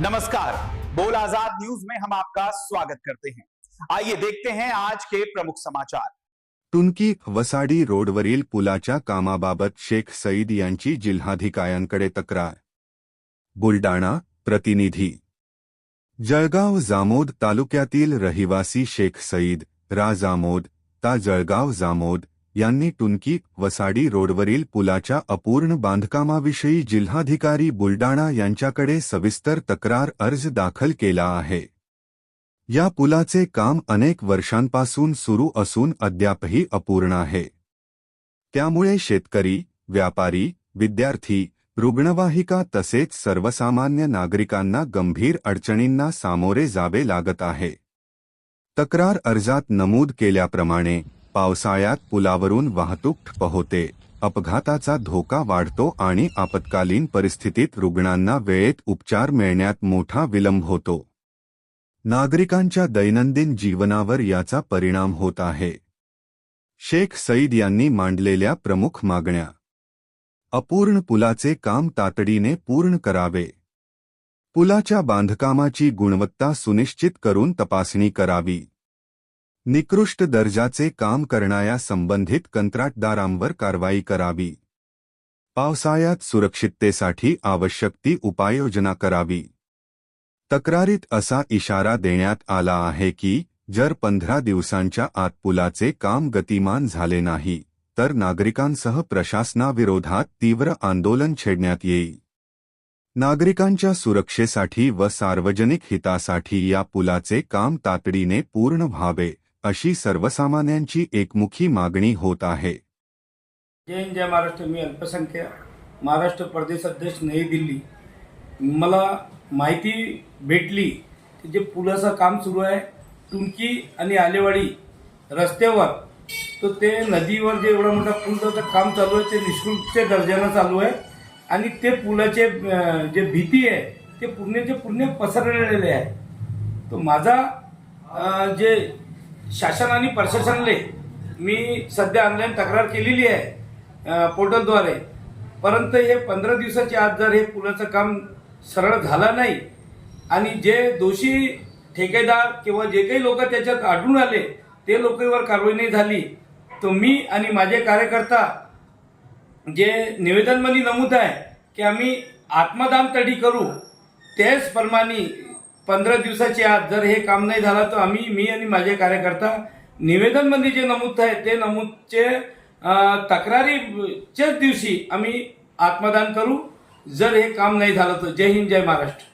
नमस्कार। बोल आज़ाद न्यूज़ में हम आपका स्वागत करते हैं। आइए देखते हैं आज के प्रमुख समाचार। टुनकी, वसाडी रोड रोडवरील पुलाच्या कामाबाबत शेख सईद यांची जिल्हाधिकाऱ्यांकडे तक्रार। बुलडाणा, प्रतिनिधी। जळगाव जामोद तालुक्यातील रहिवासी शेख सईद रा जामोद ता जळगाव जामोद यांनी टुनकी, वसाडी रोडवरील पुलाच्या अपूर्ण बांधकामाविषयी जिल्हाधिकारी बुलडाणा यांच्याकडे सविस्तर तक्रार अर्ज़ दाखल केला आहे. या पुलाचे काम अनेक वर्षांपासून सुरू असून अद्यापही अपूर्ण आहे. त्यामुळे शेतकरी, व्यापारी, विद्यार्थी, रुग्णवाहिका तसेच सर्वसामान्य नागरिकांना गंभीर अडचणींना सामोरे जावे लागत आहे. तक्रार अर्जात नमूद केल्याप्रमाणे पावसाळ्यात पुलावरून वाहतूक ठप्प होते. अपघाताचा धोका वाढतो आणि आपत्कालीन परिस्थितीत रुग्णांना वेळेत उपचार मिळण्यात मोठा विलंब होतो. नागरिकांच्या दैनंदिन जीवनावर याचा परिणाम होत आहे. शेख सईद यांनी मांडलेल्या प्रमुख मागण्या. अपूर्ण पुलाचे काम तातडीने पूर्ण करावे. पुलाच्या बांधकामाची गुणवत्ता सुनिश्चित करून तपासणी करावी. निकृष्ट दर्जाचे काम करणाऱ्या संबंधित कंत्राटदारांवर कारवाई करावी. पावसाळ्यात सुरक्षिततेसाठी आवश्यक ती उपाययोजना करावी. तक्रारीत असा इशारा देण्यात आला आहे की, जर पंधरा दिवसांच्या आत पुलाचे काम गतिमान झाले नाही, तर नागरिकांसह प्रशासनाविरोधात तीव्र आंदोलन छेडण्यात येईल. नागरिकांच्या सुरक्षेसाठी व सार्वजनिक हितासाठी या पुलाचे काम तातडीने पूर्ण व्हावे. अशी सर्वसामान्यांची एकमुखी मागणी होत आहे. जय हिंद जय महाराष्ट्र. मी अल्पसंख्या महाराष्ट्र प्रदेश अध्यक्ष नवी दिल्ली. मला माहिती भेटली की जे पुलाचं काम सुरू आहे टुंकी आणि आलेवाडी रस्त्यावर तर ते नदीवर जे एवढा मोठा पुलाचं काम चालू आहे ते निष्कृष्ट दर्जानं चालू आहे. आणि ते पुलाचे जे भीती आहे ते पूर्णचे पूर्ण पसरलेले आहे. तो माझा जे शासन आणि प्रशासनाने मी सध्या ऑनलाईन तक्रार केलेली आहे पोर्टलद्वारे. परंतु हे पंधरा दिवसाच्या आत जर हे पुलाचं काम सरळ झालं नाही आणि जे दोषी ठेकेदार किंवा जे काही लोक त्याच्यात आढळून आले ते लोकांवर कारवाई नाही झाली तर मी आणि माझे कार्यकर्ता जे निवेदनमध्ये नमूद आहे की आम्ही आत्मदान तडी करू त्याचप्रमाणे पंधरा दिवसाच्या आत जर हे काम नाही झालं तर आम्ही मी आणि माझे कार्यकर्ता निवेदनमध्ये जे नमूद आहे ते नमूदचे तक्रारीच्याच दिवशी आम्ही आत्मदान करू. जर हे काम नाही झालं तर जय हिंद जय महाराष्ट्र.